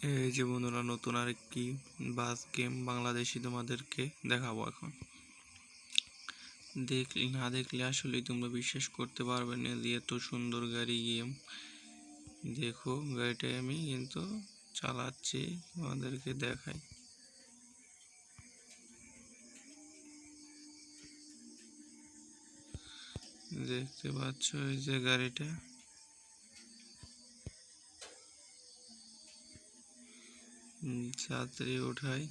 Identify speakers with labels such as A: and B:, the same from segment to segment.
A: এই যে বন্ধুরা, নতুন আরেকটি বাস গেম বাংলাদেশি তোমাদেরকে দেখাবো এখন। দেখলে, না দেখলে আসলে তোমরা বিশ্বাস করতে পারবে না যে এত সুন্দর গাড়ি গেম দেখো, গাড়িটা আমি কিন্তু চালাচ্ছি তোমাদেরকে দেখাই। দেখতে পাচ্ছ এই যে গাড়িটা। হুম, যাত্রী ওঠাই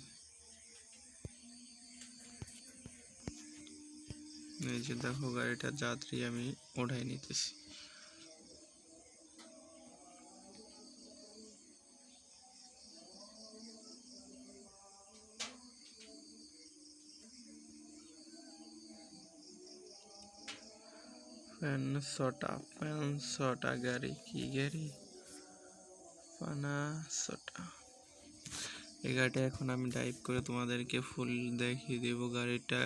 A: এই যে দেখো গাড়িটা যাত্রী আমি ওঠাই নিতেছি। ফ্যানসটা ফ্যানসটা গাড়ি কি গাড়ি? ফানাসটা এই গাড়িটা এখন আমি ড্রাইভ করে তোমাদেরকে ফুল দেখিয়ে দেবো গাড়িটা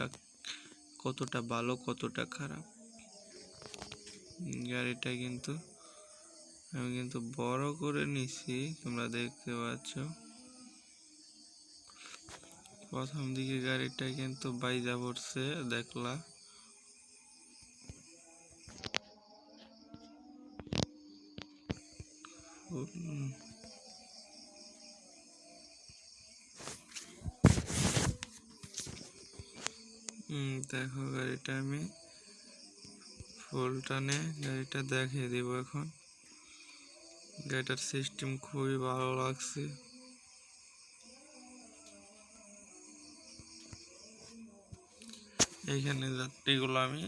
A: কতটা ভালো, কতটা খারাপ। গাড়িটা কিন্তু আমি কিন্তু বড় করে নিছি, তোমরা দেখতে পাচ্ছ। প্রথম দিকে গাড়িটা কিন্তু বাইজা পড়ছে, দেখলা। হুম দেখো গাড়িটা আমি ফুল টানে গাড়িটা দেখিয়ে দিব এখন। গাড়িটার সিস্টেম খুবই ভালো লাগছে। এইখানে যাত্রীগুলো আমি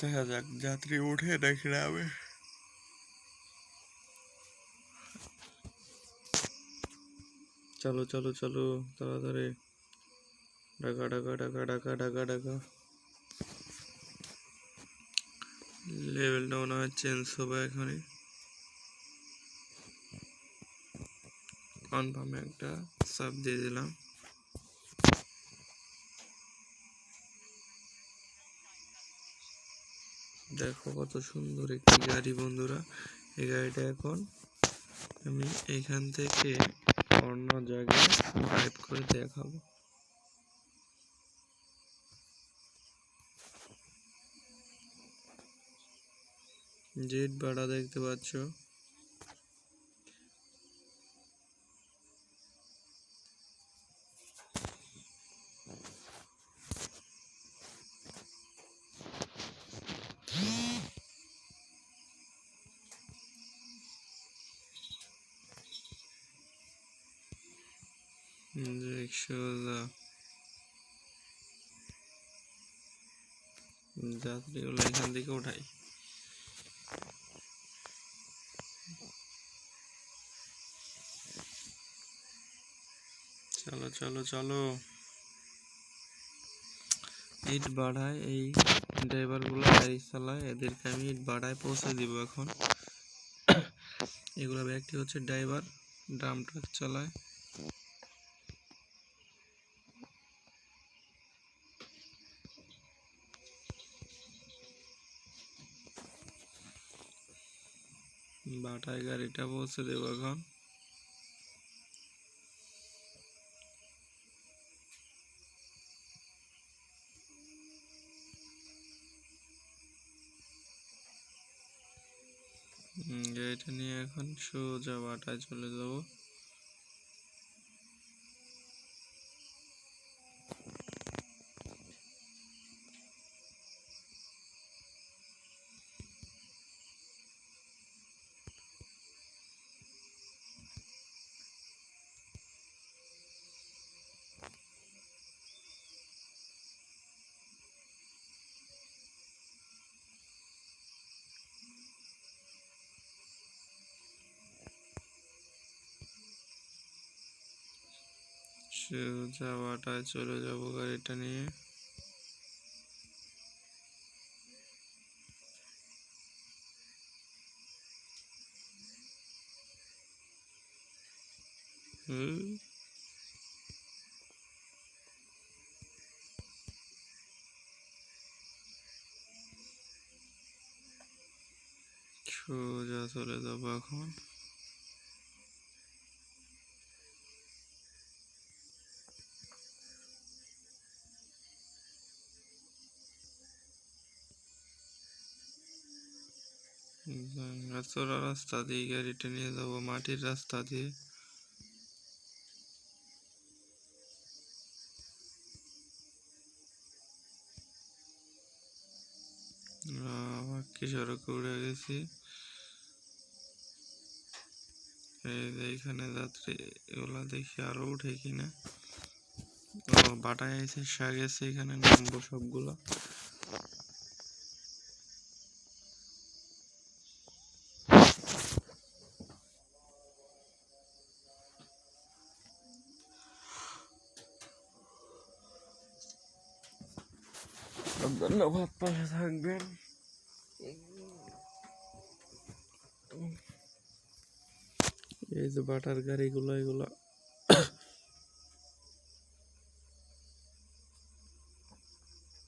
A: দেখা যাক, যাত্রী উঠে দেখি আমি চলো চলো চলো, তাড়াতাড়ি। ডাকা ডাকা ডাকা ডাকা ডাকা ডাকা লেভেলটা মনে হয় চেঞ্জ হবে এখনই। কনফার্মে একটা সাব দিয়ে দিলাম। দেখো কত সুন্দর একটি গাড়ি বন্ধুরা। এই গাড়িটা এখন আমি এইখান থেকে অন্য জায়গায় ড্রাইভ করে দেখাবো। জেট ভাড়া দেখতে পাচ্ছ। রিক্সা যাত্রীগুলো এখান থেকে উঠাই চলো চলো চলো। ইট বাড়ায়, এই ড্রাইভারগুলো গাড়ি চালায়, এদেরকে আমি ইট বাড়ায় পৌঁছে দিব এখন। এগুলো ব্যক্তি হচ্ছে ড্রাইভার, ড্রাম ট্রাক চালায়। বাটায় গাড়িটা পৌঁছে দেবো এখন। গাড়িটা নিয়ে এখন সোজা বাটায় চলে যাব। বাটায় চলে যাব গাড়িটা নিয়ে। সোজা চলে যাব এখন চোরা রাস্তা দিয়ে গাড়িটা নিয়ে যাব, মাটির রাস্তা দিয়ে। আবার কি সড়কে উড়ে গেছি এইখানে যাত্রী, এগুলা দেখি আরও উঠে কিনা। বাটায় আছে শাক আছে এখানে নামবো সবগুলা। ধন্যবাদ পাশে থাকবেন এই যে বাটার গাড়িগুলো এগুলো।